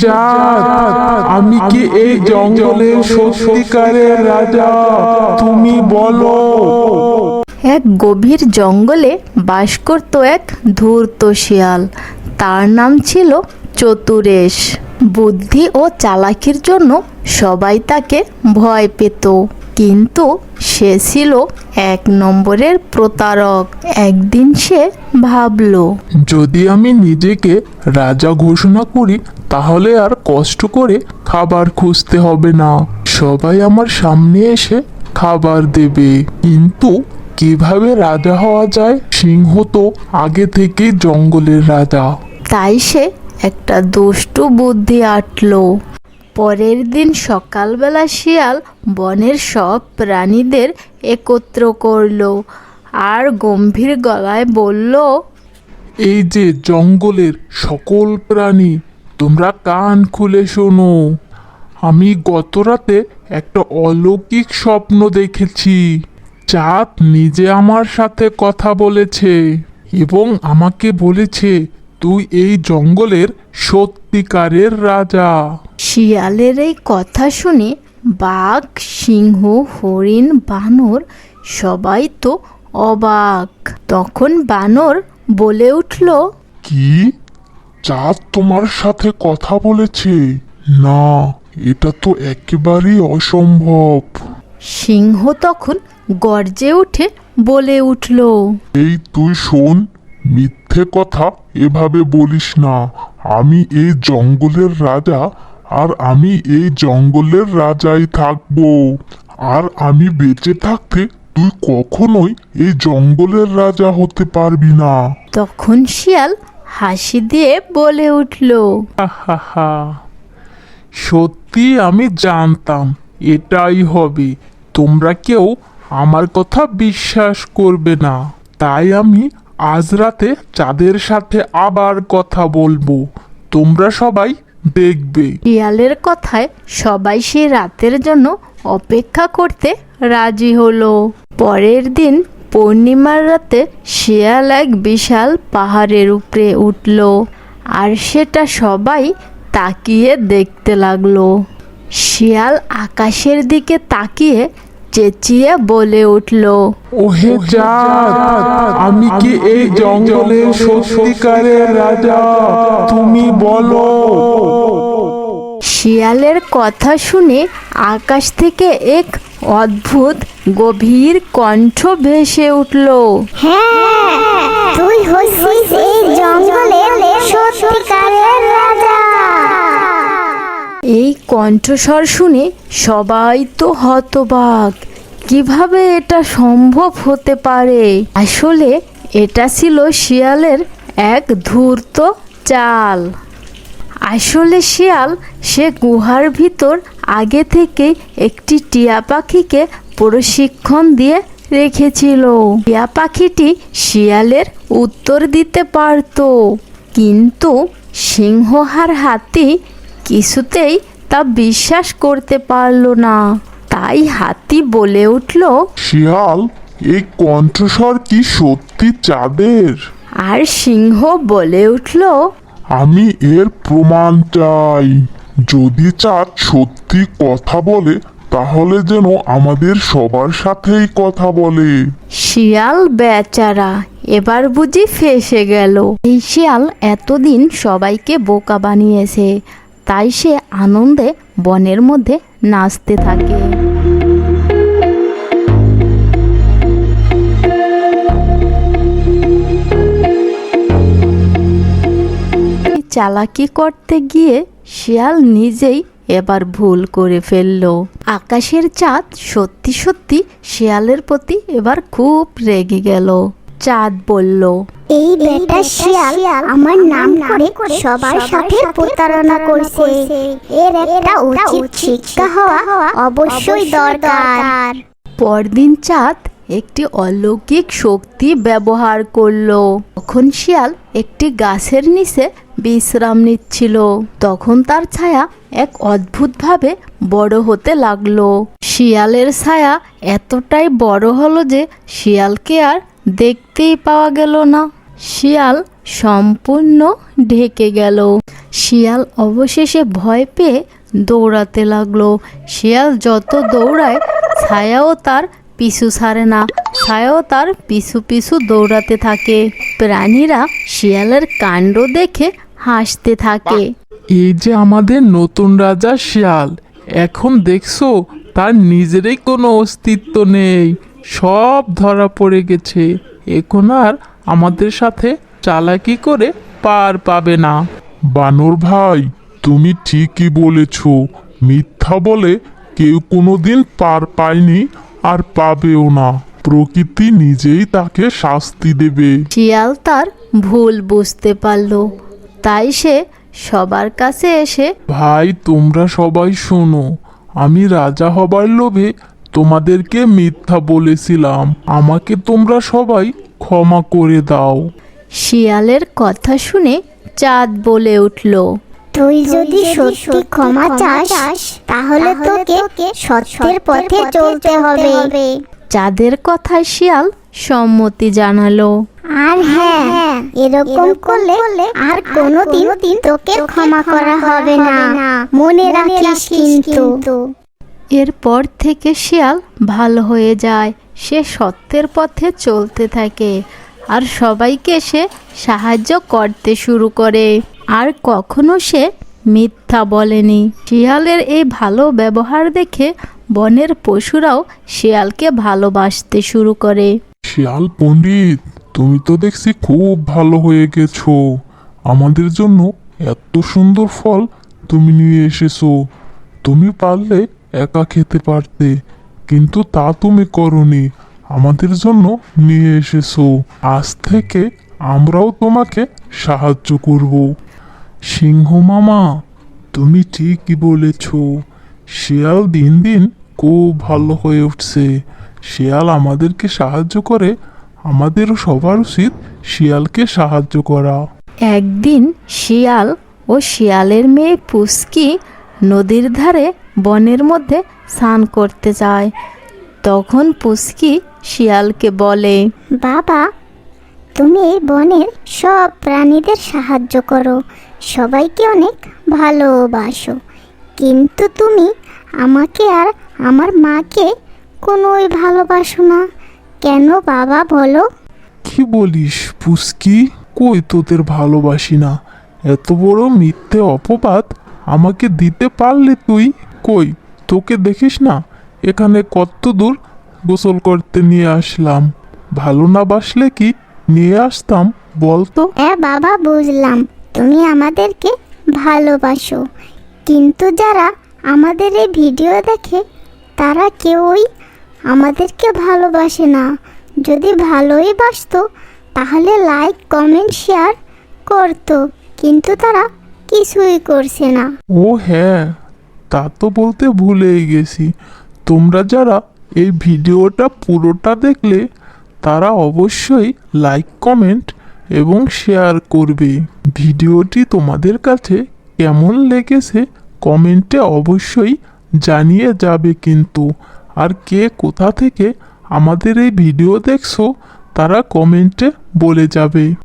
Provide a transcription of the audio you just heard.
জাত আমি কি এই জঙ্গলের সত্যিকারের রাজা? তুমি বলো। এক গভীর জঙ্গলে বাস করত এক ধূর্ত শিয়াল। তার নাম ছিল চতুরেশ। বুদ্ধি ও চালাকির জন্য সবাই তাকে ভয় পেত। কিন্তু সে ছিল এক নম্বরের প্রতারক। একদিন সে ভাবলো যদি আমি নিজেকে রাজা ঘোষণা করি তাহলে আর কষ্ট করে খাবার খুঁজতে হবে না। সবাই আমার সামনে এসে খাবার দেবে। কিন্তু কীভাবে রাজা হওয়া যায়? সিংহ তো আগে থেকেই জঙ্গলের রাজা। তাই সে একটা দুষ্টু বুদ্ধি আটলো। পরের দিন সকালবেলা শিয়াল বনের সব প্রাণীদের একত্র করল আর গম্ভীর গলায় বলল, এই যে জঙ্গলের সকল প্রাণী, তোমরা কান খুলে শোনো। আমি গত রাতে একটা অলৌকিক স্বপ্ন দেখেছি। চাঁদ নিজে আমার সাথে কথা বলেছে এবং আমাকে বলেছে তুই এই জঙ্গলের সত্যিকারের রাজা। শিয়ালের এই কথা শুনে বাঘ সিংহ হরিণ বানর সবাই তো অবাক। তখন বানর বলে উঠল কি? চাঁদ তোমার সাথে কথা বলেছে? না এটা তো একেবারেই অসম্ভব। সিংহ তখন গর্জে উঠে বলে উঠল এই তুই শোন মিথ্যে কথা এভাবে বলিস না। আমি এই জঙ্গলের রাজা আর আমি এই জঙ্গলের রাজাই থাকব। আর আমি বেঁচে থাকতে তুই কখনোই এই জঙ্গলের রাজা হতে পারবি না। তখন শিয়াল হাসি দিয়ে বলে উঠল হাহা সত্যি আমি জানতাম এটাই হবে। তোমরা কেউ আমার কথা বিশ্বাস করবে না। তাই আমি আজ রাতে চাঁদের সাথে আবার কথা বলব। তোমরা সবাই দেখবে। শিয়ালের কথায় সবাই সেই রাতের জন্য অপেক্ষা করতে রাজি হলো। পরের দিন পূর্ণিমার রাতে শিয়াল এক বিশাল পাহাড়ের উপরে উঠল আর সেটা সবাই তাকিয়ে দেখতে লাগল। শিয়াল আকাশের দিকে তাকিয়ে চেঁচিয়ে বলে উঠল ওহে চাঁদ আমি কি এই জঙ্গলের সত্যিকারের রাজা? তুমি বলো। শিয়ালের কথা শুনে আকাশ থেকে এক অদ্ভুত গভীর কণ্ঠ ভেসে উঠল হ্যাঁ তুই হচ্ছিস এই জঙ্গলের সত্যিকারের রাজা। এই কণ্ঠস্বর শুনে সবাই তো হতবাক। কীভাবে এটা সম্ভব হতে পারে? আসলে এটা ছিল শিয়ালের এক ধূর্ত চাল। আসলে শিয়াল, সে গুহার ভিতর আগে থেকে একটি টিয়া পাখিকে প্রশিক্ষণ দিয়ে রেখেছিল। টিয়া পাখিটি শিয়ালের উত্তর দিতে পারত, কিন্তু সিংহহার হাতি কিছুতেই তা বিশ্বাস করতে পারল না। তাই হাতি বলে উঠল শিয়াল এই কণ্ঠস্বর কি সত্যি চাঁদের? আর সিংহ বলে উঠল আমি এর প্রমাণ চাই। যদি চাঁদ সত্যি কথা বলে তাহলে যেন আমাদের সবার সাথেই কথা বলে। শিয়াল বেচারা এবার বুঝি ফেসে গেল। এই শিয়াল এতদিন সবাইকে বোকা বানিয়েছে। তাই সে আনন্দে বনের মধ্যে নাচতে থাকে। চালাকি করতে গিয়ে শিয়াল নিজেই এবার ভুল করে ফেলল। আকাশের চাঁদ সত্যি সত্যি শিয়ালের প্রতি এবার খুব রেগে গেল। চাঁদ বলল এই বেটা শিয়াল আমার নাম করে সবার সাথে প্রতারণা করছে। এর একটা উচিত শিক্ষা হওয়া অবশ্যই দরকার। পরদিন চাঁদ একটি অলৌকিক শক্তি ব্যবহার করল। তখন শিয়াল একটি গাছের নিচে বিশ্রাম নিচ্ছিল। তখন তার ছায়া এক অদ্ভুতভাবে বড় হতে লাগল। শিয়ালের ছায়া এতটাই বড় হলো যে শিয়ালকে আর দেখতেই পাওয়া গেল না। শিয়াল সম্পূর্ণ ঢেকে গেল। শিয়াল অবশেষে ভয় পেয়ে দৌড়াতে লাগল। শিয়াল যত দৌড়ায়, ছায়াও তার পিছু ছাড়ে না। ছায়াও তার পিছু পিছু দৌড়াতে থাকে। প্রাণীরা শিয়ালের কাণ্ড দেখে হাসতে থাকে। এই যে আমাদের নতুন রাজা শিয়াল, এখন দেখছ তার নিজেরই কোনো অস্তিত্ব নেই। সব ধরা পড়ে গেছে। এখন আর আমাদের সাথে চালাকি করে পার পাবে না। বানর ভাই তুমি ঠিকই বলেছ। মিথ্যা বলে কেউ কোনোদিন পার পায়নি আর পাবেও না। প্রকৃতি নিজেই তাকে শাস্তি দেবে। শিয়াল তার ভুল বুঝতে পারল। তাই সে সবার কাছে এসে ভাই তোমরা সবাই শোনো। আমি রাজা হবার লোভে তোমাদেরকে মিথ্যা বলেছিলাম। আমাকে তোমরা সবাই ক্ষমা করে দাও। শিয়ালের কথা শুনে চাঁদ বলে উঠল তুই যদি সত্যি ক্ষমা চাস তাহলে তোকে সত্যের পথে চলতে হবে। চাঁদের কথায় শিয়াল সম্মতি জানালো। আর হ্যাঁ এরকম করলে আর কোনোদিন তোকে ক্ষমা করা হবে না। মনে রাখিস কিন্তু। এরপর থেকে শিয়াল ভালো হয়ে যায়। সে সত্যের পথে চলতে থাকে আর সবাইকে সে সাহায্য করতে শুরু করে। আর কখনো সে মিথ্যা বলেনি। শিয়ালের এই ভালো ব্যবহার দেখে বনের পশুরাও শিয়ালকে ভালোবাসতে শুরু করে। শিয়াল পণ্ডিত, তুমি তো দেখছি খুব ভালো হয়ে গেছো। আমাদের জন্য এত সুন্দর ফল তুমি নিয়ে এসেছ। তুমি পারলে একা খেতে পারতে। কিন্তু তা তুমি করনি। আমাদের জন্য নিয়ে এসেছ। আজ থেকে আমরাও তোমাকে সাহায্য করব। সিংহ মামা, তুমি ঠিকই বলেছ। শিয়াল দিন দিন খুব ভালো হয়ে উঠছে। শিয়াল আমাদেরকে সাহায্য করে, আমাদেরও সবার উচিত শিয়ালকে সাহায্য করা। একদিন শিয়াল ও শিয়ালের মেয়ে পুস্কি নদীর ধারে বনের মধ্যে স্নান করতে যায়। তখন পুস্কি শিয়ালকে বলে বাবা তুমি এই বনের সব প্রাণীদের সাহায্য করো। সবাইকে অনেক ভালোবাসো। কিন্তু তুমি আমাকে আর আমার মাকে কোনোই ভালোবাসো না। কেন বাবা বলো? কি বলিস পুস্কি কই তোদের ভালোবাসি না? এত বড় মিথ্যে অপবাদ আমাকে দিতে পারলে তুই? কই? তোকে দেখিস না? এখানে কত দূর গোসল করতে নিয়ে আসলাম। ভালো না বাসলে কি নিয়ে আসতাম বলতো হ্যাঁ বাবা বুঝলাম। তুমি আমাদেরকে ভালোবাসো। কিন্তু যারা আমাদের এই ভিডিও দেখে তারা কেউই আমাদেরকে ভালোবাসে না। যদি ভালোই বাসতো তাহলে লাইক কমেন্ট শেয়ার করতো। কিন্তু তারা কিছুই করছে না। ও হ্যাঁ তা তো বলতে ভুলেই গেছি। তোমরা যারা এই ভিডিওটা পুরোটা দেখলে, তারা অবশ্যই লাইক কমেন্ট এবং শেয়ার করবে। ভিডিওটি তোমাদের কাছে কেমন লেগেছে কমেন্টে অবশ্যই জানিয়ে যাবে কিন্তু। আর কে কোথা থেকে আমাদের এই ভিডিও দেখছ, তারা কমেন্টে বলে যাবে।